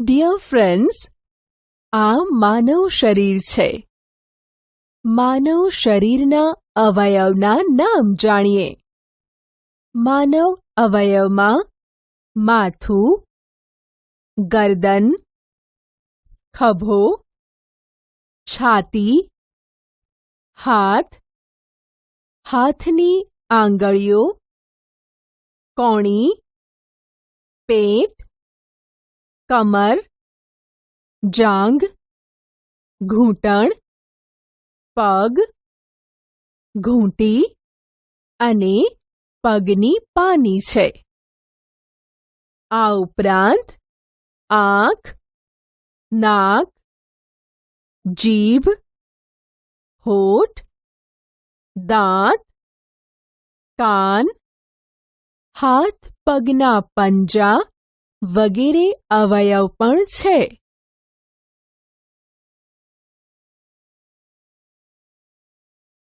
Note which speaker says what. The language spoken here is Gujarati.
Speaker 1: ડિયર ફ્રેન્ડ્સ આ માનવ શરીર છે. માનવ શરીરના અવયવના નામ જાણીએ. માનવ અવયવમાં માથું, ગરદન, ખભો, છાતી, હાથ, હાથની આંગળીઓ, કોણી, પેટ કમર જાંઘ ઘૂંટણ પગ ઘૂંટી અને પગની પાની છે આ ઉપરાંત આંખ નાક જીભ હોઠ દાંત કાન હાથ પગના પંજા વગેરે અવયવ પણ છે.